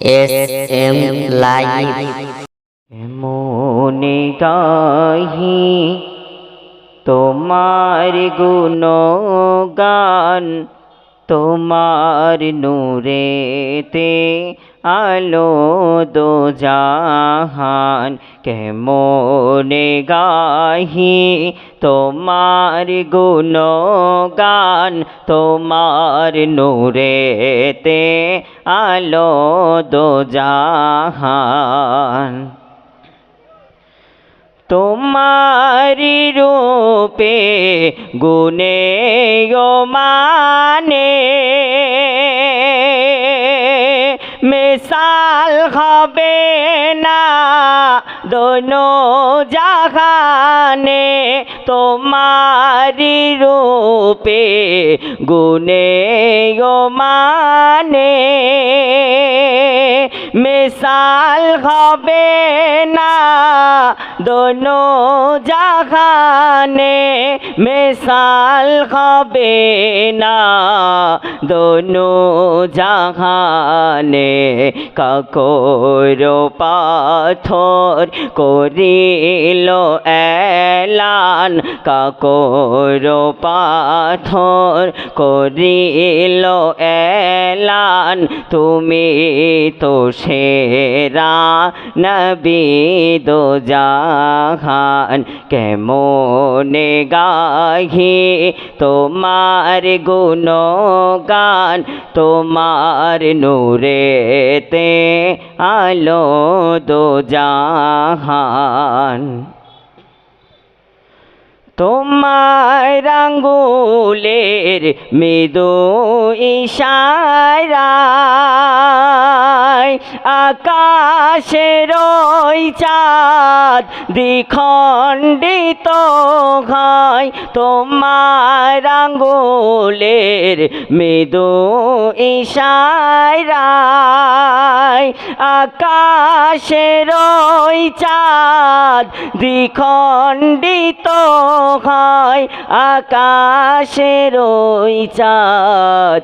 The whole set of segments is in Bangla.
এস এম লাইভ মনে তোমার গুণগান তোমার নূরেতে আলো দো জাহান কেমনে গাহি তোমার গুণগান? তোমার নূরেতে আলো দো জাহান। তোমারি রূপে গুনে মানে মিসাল হবে না দোনো জাহানে তোমারি রূপে গুনে মানে মিসাল হবে না জাহানে মিসাল হবে না দোনো জাহানে কাকর পাথর করিল এলান কাকর পাথর করিল এলান তুমি তো সেরা নবী দো জাহান কেমনে গাহি তোমার গুণগান তোমার নূরেতে আলো দো জাহান তোমার আঙ্গুলের মৃদু ইশারায় ওই চাঁদ দ্বিখণ্ডিত হয়। তোমার আঙ্গুলের মৃদু ইশারায় ওই চাঁদ দ্বিখণ্ডিত হয় আকাশের চাঁদ।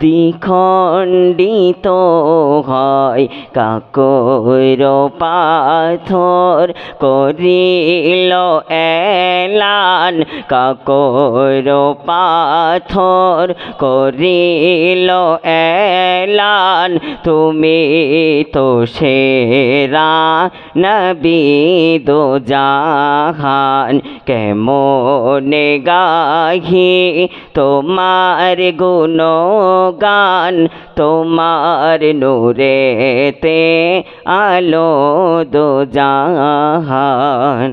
দ্বিখণ্ডিত হয় কাকর পাথর করিল এলান কাকর পাথর করিল এলান। তুমি তো সেরা নবী দো জাহান। কেমনে গাহি তোমার গুণ গান তোমার নূরেতে আলো দো জাহান।